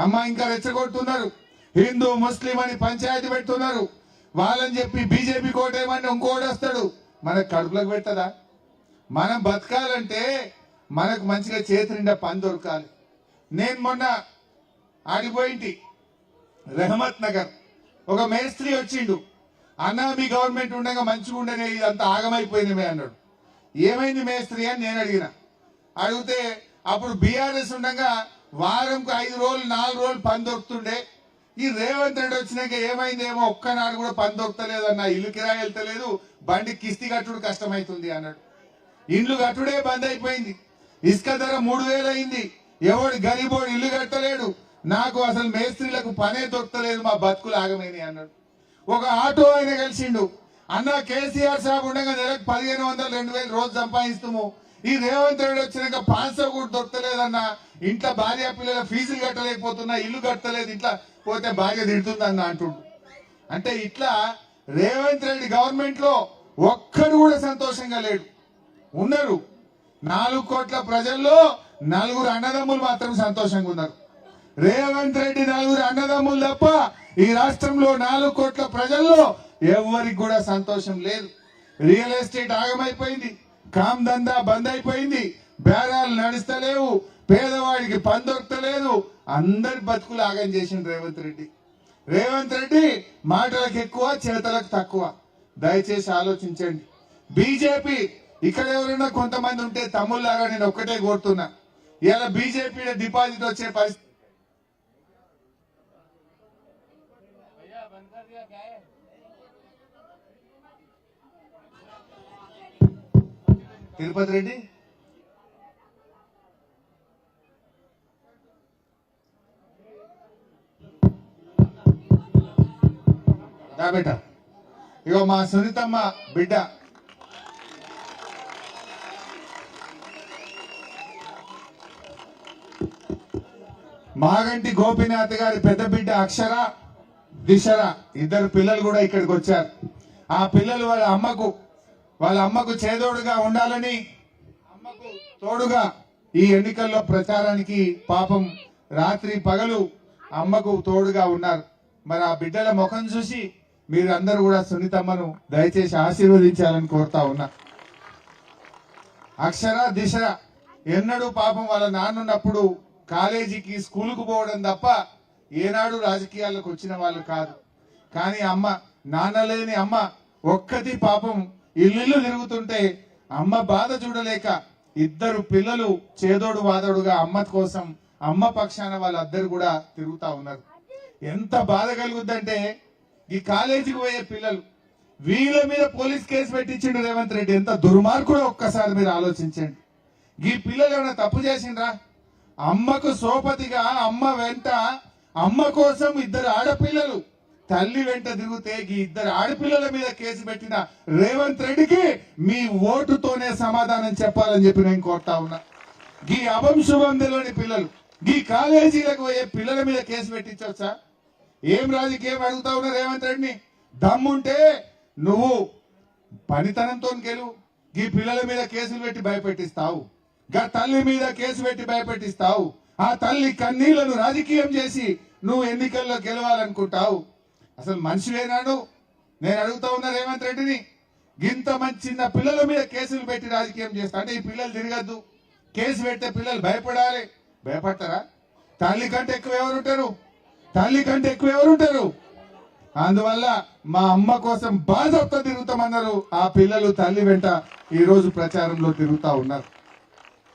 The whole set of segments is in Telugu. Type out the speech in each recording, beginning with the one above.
అమ్మ ఇంకా రెచ్చగొడుతున్నారు హిందూ ముస్లిం అని పంచాయతీ పెడుతున్నారు. వాళ్ళని చెప్పి బీజేపీ కోటేమని ఇంకోటి వస్తాడు. మనకు కడుపులోకి పెట్టదా మనం బతకాలంటే మనకు మంచిగా చేతి నిండా పని దొరకాలి. నేను మొన్న ఆడిపోయింటి. రెహమత్ నగర్. ఒక మేస్త్రి వచ్చిండు. అన్న మీ గవర్నమెంట్ ఉండగా మంచిగా ఉండనే ఇదంతా ఆగమైపోయింది మే అన్నాడు. ఏమైంది మేస్త్రి అని నేను అడిగిన. అడిగితే అప్పుడు బీఆర్ఎస్ ఉండగా వారంకు ఐదు రోజులు నాలుగు రోజులు పని దొరుకుతుండే. ఈ రేవంత్ రెడ్డి వచ్చినాక ఏమైందేమో ఒక్కనాడు కూడా పని దొరకలేదు అన్న ఇల్లు కిరాయి వెళ్తలేదు బండి కిస్తీ కట్టుడు కష్టమైతుంది అన్నాడు. ఇండ్లు కట్టుడే బంద్ అయిపోయింది. ఇసుక ధర మూడు అయింది. ఎవడు గరీబోడు ఇల్లు కట్టలేడు. నాకు అసలు మేస్త్రీలకు పనే దొరకలేదు మా బతుకులు ఆగమైనాయి అన్నాడు. ఒక ఆటో ఆయన కలిసిండు. అన్న కేసీఆర్ సాబ్ ఉండగా నెలకు పదిహేను వందలు రెండు వేలు రోజు సంపాదిస్తాము ఈ రేవంత్ రెడ్డి వచ్చినాక పాంచో కూడా దొరకలేదన్న ఇంట్లో భార్య పిల్లల ఫీజులు కట్టలేకపోతున్నా ఇల్లు కట్టలేదు ఇంట్లో పోతే భార్య తిడుతుందన్న అంటుడు. అంటే ఇట్లా రేవంత్ రెడ్డి గవర్నమెంట్లో ఒక్కడు కూడా సంతోషంగా లేడు. ఉన్నారు. నాలుగు కోట్ల ప్రజల్లో నలుగురు అన్నదమ్ములు మాత్రం సంతోషంగా ఉన్నారు. రేవంత్ రెడ్డి నలుగురు అన్నదమ్ములు తప్ప ఈ రాష్ట్రంలో నాలుగు కోట్ల ప్రజల్లో ఎవరికి కూడా సంతోషం లేదు. Real estate ఆగమైపోయింది. కామ్దందా బంద్ అయిపోయింది. బేరాలు నడుస్తలేవు. పేదవాడికి పని దొరకలేదు. అందరి బతుకులు ఆగం చేసిండు రేవంత్ రెడ్డి. రేవంత్ రెడ్డి మాటలకు ఎక్కువ చేతలకు తక్కువ. దయచేసి ఆలోచించండి. బీజేపీ ఇక్కడ ఎవరైనా కొంతమంది ఉంటే తమ్ముళ్ళగా నేను ఒక్కటే కోరుతున్నా. ఇలా బీజేపీ డిపాజిట్ వచ్చే పరిస్థితి తిరుపతి రెడ్డి? బేట ఇగో మా సునీతమ్మ బిడ్డ. మాగంటి గోపీనాథ్ గారి పెద్ద బిడ్డ అక్షర దిశర ఇద్దరు పిల్లలు కూడా ఇక్కడికి వచ్చారు. ఆ పిల్లలు వాళ్ళ అమ్మకు వాళ్ళ అమ్మకు చేదోడుగా ఉండాలని అమ్మకు తోడుగా ఈ ఎన్నికల్లో ప్రచారానికి పాపం రాత్రి పగలు అమ్మకు తోడుగా ఉన్నారు. మరి ఆ బిడ్డల ముఖం చూసి మీరందరూ కూడా సునీతమ్మను దయచేసి ఆశీర్వదించాలని కోరుతా ఉన్నా. అక్షర దిశ ఎన్నడూ పాపం వాళ్ళ నాన్నున్నప్పుడు కాలేజీకి స్కూల్కు పోవడం తప్ప ఏనాడు రాజకీయాలకు వచ్చిన వాళ్ళు కాదు. కానీ అమ్మ నాన్న లేని అమ్మ ఒక్కటి పాపం ఇల్లు తిరుగుతుంటే అమ్మ బాధ చూడలేక ఇద్దరు పిల్లలు చేదోడు వాదోడుగా అమ్మ కోసం అమ్మ పక్షాన వాళ్ళందరూ కూడా తిరుగుతా ఉన్నారు. ఎంత బాధ కలుగుద్దంటే ఈ కాలేజీకి పోయే పిల్లలు వీళ్ళ మీద పోలీస్ కేసు పెట్టించిండు రేవంత్ రెడ్డి. ఎంత దుర్మార్గుడో ఒక్కసారి మీరు ఆలోచించండి. ఈ పిల్లలు ఏమైనా తప్పు చేసిండ్రా? అమ్మకు సోపతిగా అమ్మ వెంట అమ్మ కోసం ఇద్దరు ఆడపిల్లలు తల్లి వెంట తిరిగితే ఈ ఇద్దరు ఆడపిల్లల మీద కేసు పెట్టిన రేవంత్ రెడ్డికి మీ ఓటుతోనే సమాధానం చెప్పాలని చెప్పి నేను కోరుతా ఉన్నా. ఈ అభం తెలియని పిల్లలు ఈ కాలేజీలకు పోయే పిల్లల మీద కేసు పెట్టించవచ్చా ఏం రాజకీయం అడుగుతా ఉన్నా రేవంత్ రెడ్డిని? దమ్ముంటే నువ్వు పనితనంతో గెలువు ఈ పిల్లల మీద కేసులు పెట్టి భయపెట్టిస్తావు. గా తల్లి మీద కేసు పెట్టి భయపెట్టిస్తావు. ఆ తల్లి కన్నీళ్ళను రాజకీయం చేసి నువ్వు ఎన్నికల్లో గెలవాలనుకుంటావు. అసలు మనిషి లేనాడు. నేను అడుగుతా ఉన్నా రేవంత్ రెడ్డిని గింత మంచి చిన్న పిల్లల మీద కేసులు పెట్టి రాజకీయం చేస్తా. అంటే ఈ పిల్లలు తిరగద్దు. కేసు పెడితే పిల్లలు భయపడాలి. భయపడతారా? తల్లి కంటే ఎక్కువ ఎవరుంటారు తల్లి కంటే ఎక్కువ ఎవరుంటారు అందువల్ల మా అమ్మ కోసం బాధతో తిరుగుతామన్నారు. ఆ పిల్లలు తల్లి వెంట ఈరోజు ప్రచారంలో తిరుగుతా ఉన్నారు.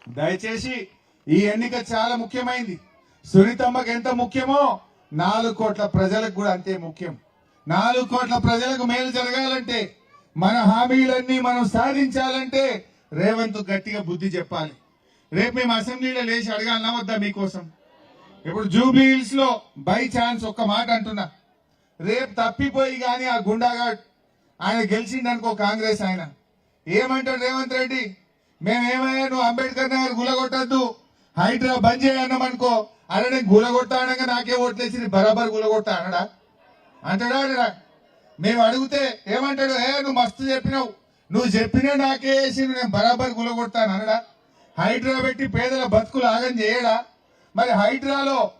దయచేసి ఈ ఎన్నిక చాలా ముఖ్యమైంది. సునీతమ్మకి ఎంత ముఖ్యమో నాలుగు కోట్ల ప్రజలకు కూడా అంతే ముఖ్యం. నాలుగు కోట్ల ప్రజలకు మేలు జరగాలంటే మన హామీలన్నీ మనం సాధించాలంటే రేవంత్ గట్టిగా బుద్ధి చెప్పాలి. రేపు మేము అసెంబ్లీలో లేచి అడగాలన్నా వద్దా మీకోసం? ఇప్పుడు జూబ్లీ హిల్స్లో బై ఛాన్స్ ఒక్క మాట అంటున్నా. రేపు తప్పిపోయి కానీ ఆ గుండాగాడ్ ఆయన గెలిచిండనుకో కాంగ్రెస్ ఆయన. ఏమంటాడు రేవంత్ రెడ్డి? మేమేమయ్యా నువ్వు అంబేద్కర్ నగర్ గులగొట్టద్దు హైడ్రా బంద్ చేయన్నాం అనుకో అరే నేను గులగొడతా అనగా నాకే ఓట్లేసి బరాబర్ గులగొడతా అనడా? అంటాడా అనడా మేము అడిగితే ఏమంటాడు? ఏ నువ్వు మస్తు చెప్పినావు. నువ్వు చెప్పినా నాకే వేసి నేను బరాబర్ గులగొడతాను అనడా? హైడ్రా పెట్టి పేదల బతుకులు ఆగం చేయడా? మరి హైడ్రాలో